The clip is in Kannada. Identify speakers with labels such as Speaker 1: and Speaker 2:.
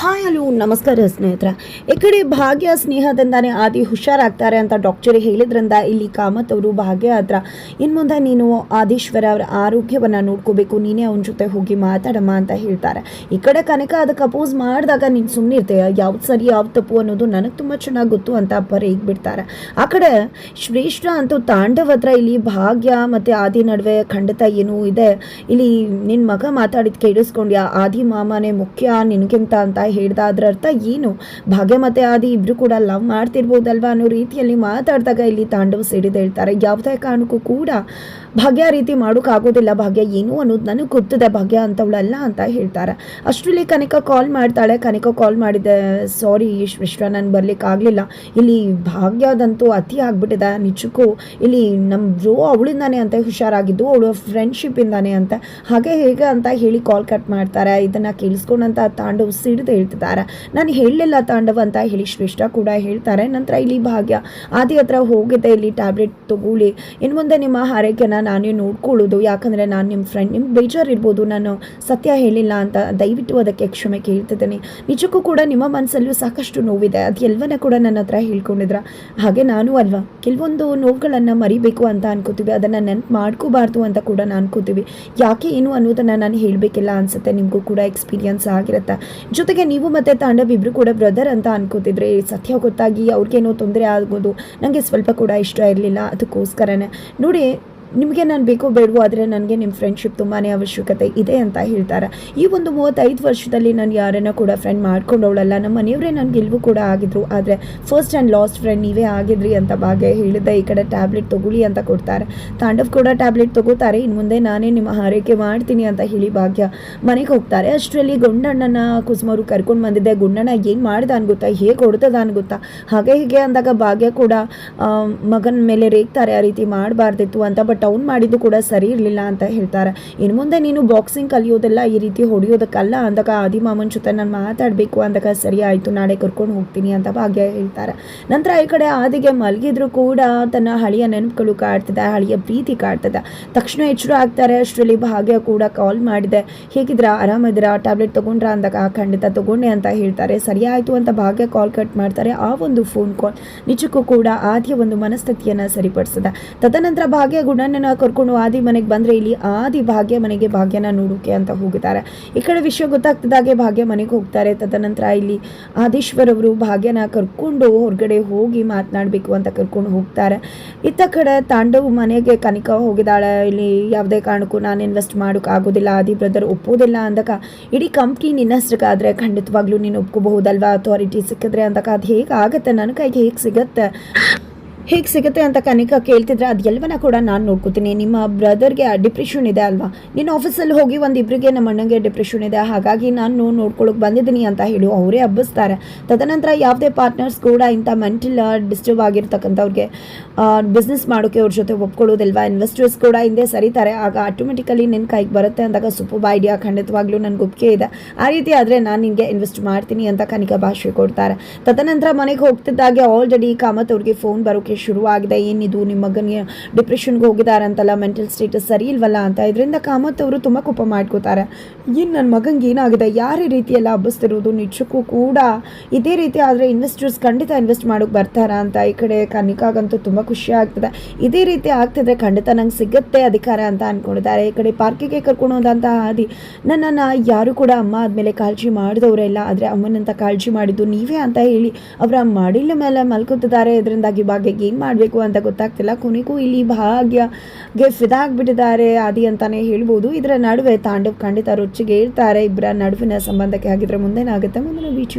Speaker 1: ಹಾಯ್, ಹಲೋ, ನಮಸ್ಕಾರ ಸ್ನೇಹಿತರ. ಈ ಕಡೆ ಭಾಗ್ಯ ಸ್ನೇಹದಿಂದಾನೇ ಆದಿ ಹುಷಾರಾಗ್ತಾರೆ ಅಂತ ಡಾಕ್ಟರ್ ಹೇಳಿದ್ರಿಂದ ಇಲ್ಲಿ ಕಾಮತ್ ಅವರು ಭಾಗ್ಯ ಹತ್ರ. ಇನ್ನು ಮುಂದೆ ನೀನು ಆದೀಶ್ವರ ಅವರ ಆರೋಗ್ಯವನ್ನು ನೋಡ್ಕೋಬೇಕು, ನೀನೇ ಅವನ ಜೊತೆ ಹೋಗಿ ಮಾತಾಡಮ್ಮ ಅಂತ ಹೇಳ್ತಾರೆ. ಈ ಕಡೆ ಕನಕ ಅದಕ್ಕೆ ಅಪೋಸ್ ಮಾಡಿದಾಗ ನೀನು ಸುಮ್ಮನಿರ್ತೀಯ ಯಾವ್ದು ಸರಿ, ಯಾವ್ದು ತಪ್ಪು ಅನ್ನೋದು ನನಗೆ ತುಂಬ ಚೆನ್ನಾಗಿ ಗೊತ್ತು ಅಂತ ಬರೀಗ್ ಬಿಡ್ತಾರೆ ಆ ಕಡೆ ಶ್ರೇಷ್ಠ ಅಂತೂ ತಾಂಡವ ಹತ್ರ ಇಲ್ಲಿ ಭಾಗ್ಯ ಮತ್ತು ಆದಿ ನಡುವೆ ಖಂಡಿತ ಏನು ಇದೆ. ಇಲ್ಲಿ ನಿನ್ನ ಮಗ ಮಾತಾಡಿದ ಕೇಳಿಸ್ಕೊಂಡ್ಯಾ? ಆದಿ ಮಾಮನೇ ಮುಖ್ಯ ನಿನಗಿಂತ ಅಂತ ಹೇಳ್ದ ಅದ್ರ ಅರ್ಥ ಏನು? ಭಾಗ್ಯ ಮತ್ತೆ ಆದಿ ಇಬ್ರು ಕೂಡ ಲವ್ ಮಾಡ್ತಿರ್ಬೋದಲ್ವಾ ಅನ್ನೋ ರೀತಿಯಲ್ಲಿ ಮಾತಾಡಿದಾಗ ಇಲ್ಲಿ ತಾಂಡವ್ ಸಿಡಿದು ಹೇಳ್ತಾರೆ. ಯಾವುದೇ ಕಾರಣಕ್ಕೂ ಕೂಡ ಭಾಗ್ಯ ರೀತಿ ಮಾಡೋಕ್ಕಾಗೋದಿಲ್ಲ ಭಾಗ್ಯ ಏನು ಅನ್ನೋದು ನನಗೆ ಗೊತ್ತಿದೆ. ಭಾಗ್ಯ ಅಂತವಳಲ್ಲ ಅಂತ ಹೇಳ್ತಾರೆ. ಅಷ್ಟರಲ್ಲಿ ಕನಿಕ ಕಾಲ್ ಮಾಡ್ತಾಳೆ. ಕನಿಕ ಕಾಲ್ ಮಾಡಿದೆ ಸಾರಿ ವಿಶ್ವ, ನಾನು ಬರ್ಲಿಕ್ಕಾಗಲಿಲ್ಲ ಇಲ್ಲಿ ಭಾಗ್ಯದಂತೂ ಅತಿ ಆಗಿಬಿಟ್ಟಿದೆ. ನಿಜಕ್ಕೂ ಇಲ್ಲಿ ನಮ್ಮ ಬ್ರೋ ಅವಳಿಂದಾನೆ ಅಂತ ಹುಷಾರಾಗಿದ್ದು, ಅವಳು ಫ್ರೆಂಡ್ಶಿಪ್ಪಿಂದಾನೆ ಅಂತ. ಹಾಗೆ ಹೇಗೆ ಅಂತ ಹೇಳಿ ಕಾಲ್ ಕಟ್ ಮಾಡ್ತಾರೆ. ಇದನ್ನು ಕೇಳಿಸ್ಕೊಂಡಂತ ತಾಂಡವ್ ಸಿಡಿದು ಹೇಳ್ತಿದ್ದಾರೆ. ನಾನು ಹೇಳಲಿಲ್ಲ ತಾಂಡವ ಅಂತ ಹೇಳಿ ಶ್ರೇಷ್ಠ ಕೂಡ ಹೇಳ್ತಾರೆ. ನಂತರ ಇಲ್ಲಿ ಭಾಗ್ಯ, ಆದಿ ಹತ್ರ ಹೋಗಿದೆ ಇಲ್ಲಿ ಟ್ಯಾಬ್ಲೆಟ್ ತಗೊಳ್ಳಿ. ಇನ್ನು ಮುಂದೆ ನಿಮ್ಮ ಆರೈಕೆನ ನಾನೇ ನೋಡ್ಕೊಳ್ಳೋದು. ಯಾಕಂದರೆ ನಾನು ನಿಮ್ಮ ಫ್ರೆಂಡ್ ನಿಮ್ಮ ಬೇಜಾರಿರ್ಬೋದು. ನಾನು ಸತ್ಯ ಹೇಳಿಲ್ಲ ಅಂತ ದಯವಿಟ್ಟು ಅದಕ್ಕೆ ಕ್ಷಮೆ ಕೇಳ್ತಿದ್ದೀನಿ. ನಿಜಕ್ಕೂ ಕೂಡ ನಿಮ್ಮ ಮನಸ್ಸಲ್ಲೂ ಸಾಕಷ್ಟು ನೋವಿದೆ. ಅದು ಎಲ್ಲವನ್ನ ಕೂಡ ನನ್ನ ಹತ್ರ ಹೇಳ್ಕೊಂಡಿದ್ರ. ಹಾಗೆ ನಾನು ಅಲ್ವಾ? ಕೆಲವೊಂದು ನೋವುಗಳನ್ನು ಮರಿಬೇಕು ಅಂತ ಅನ್ಕೋತೀವಿ. ಅದನ್ನು ನೆನ್ಪು ಮಾಡ್ಕೋಬಾರ್ದು ಅಂತ ಕೂಡ ನಾನು ಅನ್ಕೋತೀವಿ. ಯಾಕೆ ಏನು ಅನ್ನೋದನ್ನು ನಾನು ಹೇಳಬೇಕಿಲ್ಲ ಅನ್ಸುತ್ತೆ. ನಿಮಗೂ ಕೂಡ ಎಕ್ಸ್ಪೀರಿಯನ್ಸ್ ಆಗಿರುತ್ತೆ. ಜೊತೆಗೆ ನೀವು ಮತ್ತೆ ತಾಂಡವ್ ಇಬ್ರು ಕೂಡ ಬ್ರದರ್ ಅಂತ ಅನ್ಕೋತಿದ್ರೆ ಸತ್ಯ ಗೊತ್ತಾಗಿ ಅವ್ರಿಗೇನೋ ತೊಂದರೆ ಆಗೋದು ನನಗೆ ಸ್ವಲ್ಪ ಕೂಡ ಇಷ್ಟ ಇರಲಿಲ್ಲ. ಅದಕ್ಕೋಸ್ಕರನೇ. ನೋಡಿ ನಿಮಗೆ ನಾನು ಬೇಕು ಬೇಡವೋ ಆದರೆ ನನಗೆ ನಿಮ್ಮ ಫ್ರೆಂಡ್ಶಿಪ್ ತುಂಬಾ ಅವಶ್ಯಕತೆ ಇದೆ ಅಂತ ಹೇಳ್ತಾರೆ. ಈ ಒಂದು ಮೂವತ್ತೈದು ವರ್ಷದಲ್ಲಿ ನಾನು ಯಾರನ್ನ ಕೂಡ ಫ್ರೆಂಡ್ ಮಾಡ್ಕೊಂಡವಳಲ್ಲ. ನಮ್ಮ ಮನೆಯವರೇ ನನಗೆ ಗೆಲುವು ಕೂಡ ಆಗಿದ್ರು. ಆದರೆ ಫಸ್ಟ್ ಆ್ಯಂಡ್ ಲಾಸ್ಟ್ ಫ್ರೆಂಡ್ ನೀವೇ ಆಗಿದ್ರಿ ಅಂತ ಭಾಗ್ಯ ಹೇಳಿದ್ದೆ. ಈ ಕಡೆ ಟ್ಯಾಬ್ಲೆಟ್ ತೊಗೊಳ್ಳಿ ಅಂತ ಕೊಡ್ತಾರೆ. ತಾಂಡವ್ ಕೂಡ ಟ್ಯಾಬ್ಲೆಟ್ ತಗೋತಾರೆ. ಇನ್ನು ಮುಂದೆ ನಾನೇ ನಿಮ್ಮ ಆರೈಕೆ ಮಾಡ್ತೀನಿ ಅಂತ ಹೇಳಿ ಭಾಗ್ಯ ಮನೆಗೆ ಹೋಗ್ತಾರೆ. ಅಷ್ಟರಲ್ಲಿ ಗುಂಡಣ್ಣನ ಕುಸುಮರು ಕರ್ಕೊಂಡು ಬಂದಿದ್ದೆ. ಗುಂಡಣ್ಣ, ಏನು ಮಾಡ್ದ ಅನ್ಗುತ್ತಾ ಹೇಗೆ ಹೊಡ್ತದ ಅನ್ಗುತ್ತಾ ಹಾಗೆ ಹೀಗೆ ಅಂದಾಗ ಭಾಗ್ಯ ಕೂಡ ಮಗನ ಮೇಲೆ ರೇಗ್ತಾರೆ. ಆ ರೀತಿ ಮಾಡಬಾರ್ದಿತ್ತು ಅಂತ. ಬಟ್ ಅವ್ನು ಮಾಡಿದ್ದು ಕೂಡ ಸರಿ ಇರಲಿಲ್ಲ ಅಂತ ಹೇಳ್ತಾರೆ. ಇನ್ನು ಮುಂದೆ ನೀನು ಬಾಕ್ಸಿಂಗ್ ಕಲಿಯೋದೆಲ್ಲ ಈ ರೀತಿ ಹೊಡೆಯೋದಕ್ಕಲ್ಲ ಅಂದಾಗ ಆದಿಮಾಮನ ಜೊತೆ ನಾನು ಮಾತಾಡಬೇಕು ಅಂದಾಗ ಸರಿ ಆಯಿತು, ನಾಳೆ ಕರ್ಕೊಂಡು ಹೋಗ್ತೀನಿ ಅಂತ ಭಾಗ್ಯ ಹೇಳ್ತಾರೆ. ನಂತರ ಈ ಕಡೆ ಆದಿಗೆ ಮಲಗಿದ್ರು ಕೂಡ ತನ್ನ ಹಳೆಯ ನೆನಪುಗಳು ಕಾಡ್ತದೆ, ಹಳೆಯ ಪ್ರೀತಿ ಕಾಡ್ತದೆ. ತಕ್ಷಣ ಎಚ್ಚರ ಆಗ್ತಾರೆ, ಅಷ್ಟರಲ್ಲಿ ಭಾಗ್ಯ ಕೂಡ ಕಾಲ್ ಮಾಡಿದೆ. ಹೇಗಿದ್ರಾ? ಆರಾಮಿದ್ರ ಟ್ಯಾಬ್ಲೆಟ್ ತೊಗೊಂಡ್ರ ಅಂದಾಗ ಖಂಡಿತ ತಗೊಂಡೆ ಅಂತ ಹೇಳ್ತಾರೆ. ಸರಿ ಆಯಿತು ಅಂತ ಭಾಗ್ಯ ಕಾಲ್ ಕಟ್ ಮಾಡ್ತಾರೆ. ಆ ಒಂದು ಫೋನ್ ಕಾಲ್ ನಿಜಕ್ಕೂ ಕೂಡ ಆದಿಯ ಒಂದು ಮನಸ್ಥಿತಿಯನ್ನು ಸರಿಪಡಿಸಿದೆ. ತದನಂತರ ಭಾಗ್ಯ ಗುಣನ ಕರ್ಕೊಂಡು ಆದಿ ಮನೆಗೆ ಬಂದರೆ ಇಲ್ಲಿ ಆದಿ ಭಾಗ್ಯ ಮನೆಗೆ ಭಾಗ್ಯನ ನೋಡೋಕೆ ಅಂತ ಹೋಗುತ್ತಾರೆ ಈ ಕಡೆ ವಿಷಯ ಗೊತ್ತಾಗ್ತಿದ್ದಾಗೆ ಭಾಗ್ಯ ಮನೆಗೆ ಹೋಗ್ತಾರೆ. ತದನಂತರ ಇಲ್ಲಿ ಆದೀಶ್ವರ್ ಅವರು ಭಾಗ್ಯನ ಕರ್ಕೊಂಡು ಹೊರಗಡೆ ಹೋಗಿ ಮಾತನಾಡಬೇಕು ಅಂತ ಕರ್ಕೊಂಡು ಹೋಗ್ತಾರೆ. ಇತ್ತ ಕಡೆ ತಾಂಡವ್ ಮನೆಗೆ ಕನಿಕ ಹೋಗಿದ್ದಾಳೆ. ಇಲ್ಲಿ ಯಾವುದೇ ಕಾರಣಕ್ಕೂ ನಾನು ಇನ್ವೆಸ್ಟ್ ಮಾಡೋಕೆ ಆಗೋದಿಲ್ಲ. ಆದಿ ಬ್ರದರ್ ಒಪ್ಪೋದಿಲ್ಲ ಅಂದಾಗ ಇಡೀ ಕಂಪ್ನಿ ನಿನ್ನಷ್ಟಕ್ಕಾದ್ರೆ ಹೆಸ್ರಿಗಾದ್ರೆ ಖಂಡಿತವಾಗ್ಲೂ ನೀನು ಒಪ್ಕೋಬಹುದಲ್ವಾ? ಅಥಾರಿಟಿ ಸಿಕ್ಕಿದ್ರೆ ಅಂದಾಗ ಅದು ಹೇಗೆ ಆಗುತ್ತೆ ನನ್ನ ಕೈಗೆ ಹೇಗೆ ಸಿಗುತ್ತೆ? ಹೇಗೆ ಸಿಗುತ್ತೆ ಅಂತ ಕನಿಕಾ ಕೇಳ್ತಿದ್ರೆ ಅದೆಲ್ಲವನ್ನ ಕೂಡ ನಾನು ನೋಡ್ಕೋತೀನಿ. ನಿಮ್ಮ ಬ್ರದರ್ಗೆ ಡಿಪ್ರೆಷನ್ ಇದೆ ಅಲ್ವಾ? ನಿನ್ನ ಆಫೀಸಲ್ಲಿ ಹೋಗಿ ಒಂದು ಇಬ್ಬರಿಗೆ ನಮ್ಮ ಅಣ್ಣಂಗೆ ಡಿಪ್ರೆಷನ್ ಇದೆ. ಹಾಗಾಗಿ ನಾನು ನೋಡ್ಕೊಳ್ಳೋಕೆ ಬಂದಿದ್ದೀನಿ ಅಂತ ಹೇಳಿ. ಅವರೇ ಹಬ್ಬಿಸ್ತಾರೆ. ತದನಂತರ ಯಾವುದೇ ಪಾರ್ಟ್ನರ್ಸ್ ಕೂಡ ಇಂಥ ಮೆಂಟಲ್ ಡಿಸ್ಟರ್ಬ್ ಆಗಿರ್ತಕ್ಕಂಥವ್ರಿಗೆ ಬಿಸ್ನೆಸ್ ಮಾಡೋಕೆ ಅವ್ರ ಜೊತೆ ಒಪ್ಕೊಳ್ಳೋದಿಲ್ವಾ? ಇನ್ವೆಸ್ಟರ್ಸ್ ಕೂಡ ಹಿಂದೆ ಸರಿತಾರೆ. ಆಗ ಆಟೋಮೆಟಿಕಲಿ ನಿನ್ನ ಕೈಗೆ ಬರುತ್ತೆ ಅಂದಾಗ ಸೂಪರ್ ಐಡಿಯಾ ಖಂಡಿತವಾಗ್ಲೂ ನನಗೆ ಒಪ್ಪಿಗೆ ಇದೆ. ಆ ರೀತಿ ಆದರೆ ನಾನು ನಿಮಗೆ ಇನ್ವೆಸ್ಟ್ ಮಾಡ್ತೀನಿ ಅಂತ ಕನಿಕಾ ಭಾಷೆ ಕೊಡ್ತಾರೆ. ತದನಂತರ ಮನೆಗೆ ಹೋಗ್ತಿದ್ದಾಗೆ ಆಲ್ರೆಡಿ ಕಾಮತ್ ಅವ್ರಿಗೆ ಫೋನ್ ಬರೋಕ್ಕೆ ಶುರುವಾಗಿದೆ. ಏನಿದು? ನಿಮ್ಮ ಮಗನಿಗೆ ಡಿಪ್ರೆಷನ್ಗೆ ಹೋಗಿದ್ದಾರೆ ಅಂತಲ್ಲ ಮೆಂಟಲ್ ಸ್ಟೇಟಸ್ ಸರಿ ಇಲ್ವಲ್ಲ ಅಂತ. ಇದರಿಂದ ಕಾಮತ್ ಅವರು ತುಂಬ ಕೋಪ ಮಾಡ್ಕೋತಾರೆ. ಇನ್ನು ನನ್ನ ಮಗನಿಗೆ ಏನಾಗಿದೆ? ಯಾರ ಈ ರೀತಿ ಎಲ್ಲ ಹಬ್ಬಿಸ್ತಿರೋದು? ನಿಜಕ್ಕೂ ಕೂಡ ಇದೇ ರೀತಿ ಆದರೆ ಇನ್ವೆಸ್ಟರ್ಸ್ ಖಂಡಿತ ಇನ್ವೆಸ್ಟ್ ಮಾಡೋಕೆ ಬರ್ತಾರಾ ಅಂತ ಈ ಕಡೆ ಕನಿಕಾಗಂತೂ ತುಂಬ ಖುಷಿ ಆಗ್ತದೆ. ಇದೇ ರೀತಿ ಆಗ್ತಿದ್ರೆ ಖಂಡಿತ ನಂಗೆ ಸಿಗುತ್ತೆ ಅಧಿಕಾರ ಅಂತ ಅಂದ್ಕೊಂಡಿದ್ದಾರೆ ಈ ಕಡೆ ಪಾರ್ಕಿಗೆ ಕರ್ಕೊಂಡು ಹೋದಂಥ ಹಾದಿ ನನ್ನನ್ನು ಯಾರು ಕೂಡ ಅಮ್ಮ ಆದಮೇಲೆ ಕಾಳಜಿ ಮಾಡಿದವರೆಲ್ಲ ಆದರೆ ಅಮ್ಮನಂತ ಕಾಳಜಿ ಮಾಡಿದ್ದು ನೀವೇ ಅಂತ ಹೇಳಿ ಅವರ ಮಡಿಲ ಮೇಲೆ ಮಲ್ಕೋತಿದ್ದಾರೆ. ಇದರಿಂದಾಗಿ ಭಾಗ್ಯಗೆ ಏನು ಮಾಡಬೇಕು ಅಂತ ಗೊತ್ತಾಗ್ತಿಲ್ಲ. ಕೊನೆಗೂ ಇಲ್ಲಿ ಭಾಗ್ಯಗೆ ಫಿದಾಗ್ಬಿಟ್ಟಿದ್ದಾರೆ ಆದಿ ಅಂತಾನೆ ಹೇಳ್ಬೋದು. ಇದರ ನಡುವೆ ತಾಂಡವ್ ಖಂಡಿತ ರುಚಿಗೆ ಇರ್ತಾರೆ. ಇಬ್ಬರ ನಡುವಿನ ಸಂಬಂಧಕ್ಕೆ ಆಗಿದ್ರೆ ಮುಂದೇನಾಗುತ್ತೆ? ಮುಂದಿನ ಬೀಚ್